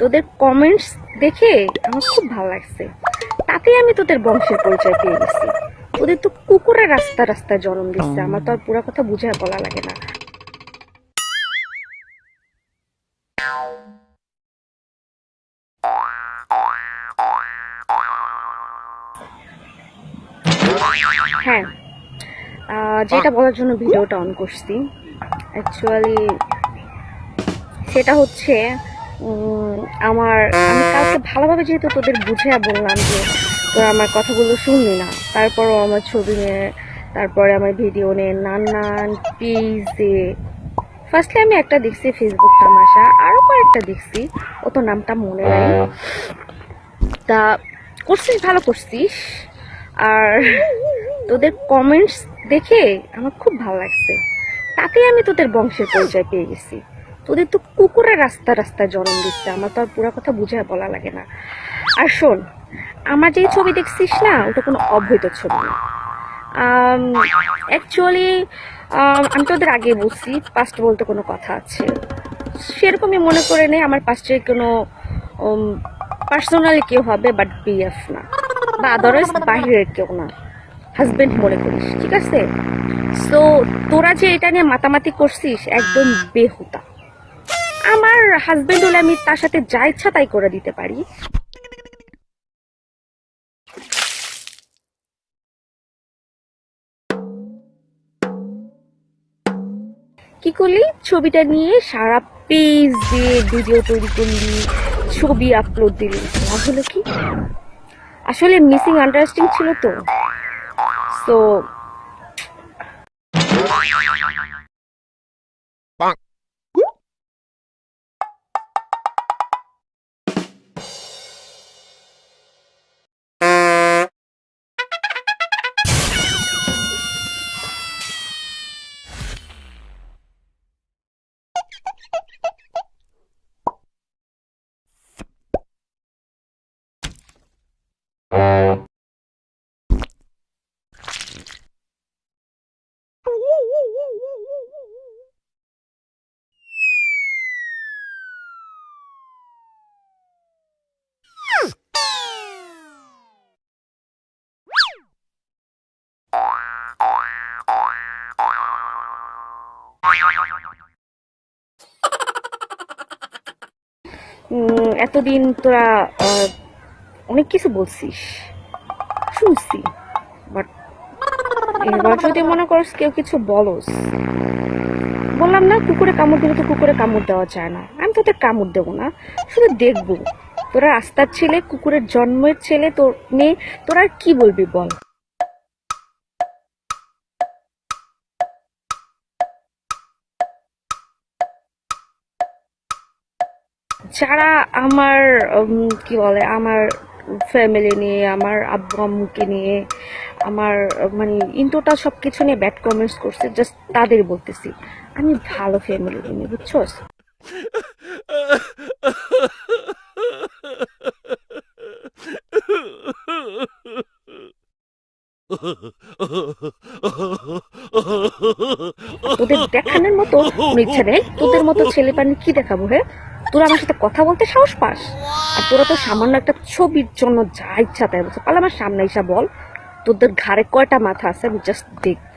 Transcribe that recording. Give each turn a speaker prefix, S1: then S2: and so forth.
S1: তোদের কমেন্টস দেখে আমার খুব ভালো লাগছে। তাতে আমি তোদের বংশের পরিচয় পেয়ে গেছি। তোদের তো কুকুরের রাস্তা রাস্তায় জন্ম দিচ্ছে, আমার তো আর পুরো কথা বুঝে বলা লাগে না। হ্যাঁ যেটা বলার জন্য ভিডিওটা অন করছি। অ্যাকচুয়ালি সেটা হচ্ছে আমার আমি কালকে ভালোভাবে যেহেতু তোদের বুঝে বললাম যে তোরা আমার কথাগুলো শুনলি না তারপরও আমার ছবি নিয়ে তারপরে আমার ভিডিও নিয়ে নান নান পিজে ফার্স্টলি আমি একটা দেখছি ফেসবুক তামাশা আরও কয়েকটা দেখছি অত নামটা মনে নাই। তা করছিস ভালো করছিস আর তোদের কমেন্টস দেখে আমার খুব ভালো লাগছে তাতে আমি তোদের বংশের পরিচয় পেয়ে গেছি। তোদের তো কুকুরের রাস্তা রাস্তায় জন্ম দিচ্ছে, আমার তো আর পুরো কথা বুঝে বলা লাগে না। আর শোন, আমার যেই ছবি দেখছিস না, ওটা কোনো অবৈধ ছবি। না অ্যাকচুয়ালি আমি তোদের আগে বলছি পাস্ট বলতে কোনো কথা আছে। সেরকমই মনে করে নেই আমার পাস্টে কোনো পার্সোনালি কেউ হবে বাট বিএফ না। বা আদারওয়াইজ বাইরের কেউ না। হাজবেন্ড মনে করিস, ঠিক আছে? সো তোরা যে এটা নিয়ে মাতামাতি করছিস, একদম বেহুতা আমার হাজবেন্ড হলে আমি তার সাথে যা ইচ্ছা তাই করে দিতে পারি। কি করলি? ছবিটা নিয়ে সারা পেজ দিয়ে ভিডিও তৈরি করলি, ছবি আপলোড দিলি। লাভ হলো কি? আসলে মিসিং আন্ডারস্ট্যান্ডিং ছিল তো। সো এতদিন তোরা অনেক কিছু বলছিস। শুনছি। বাট এবার যদি মনে করস কেউ কিছু বলস, বললাম না, কুকুরে কামড় দিলে তো কুকুরে কামড় দেওয়া যায় না। আমি তোদের কামড় দেবো না, শুধু দেখব। তোরা রাস্তার ছেলে, কুকুরের জন্মের ছেলে, তোর মেয়ে, তোরা কি বলবি বল? যারা আমার কি বলে, আমার ফ্যামিলি নিয়ে, আমার আব্বু আম্মুকে নিয়ে, আমার মানে ইন্টোটা সব কিছু নিয়ে ব্যাড কমেন্টস করছে জাস্ট তাদের বলতেছি। আমি ভালো ফ্যামিলি নিয়ে বুঝছোস তোদের দেখানোর মতো ইচ্ছা নেই তোদের মতো ছেলে পানি কি দেখাবো হ্যাঁ তোরা আমার সাথে কথা বলতে সাহস পাস? আর তোরা তো সামান্য একটা ছবির জন্য যা ইচ্ছা তাই বলছে। পালে আমার সামনে এসে বল। তোদের ঘাড়ে কয়টা মাথা আছে আমি জাস্ট দেখব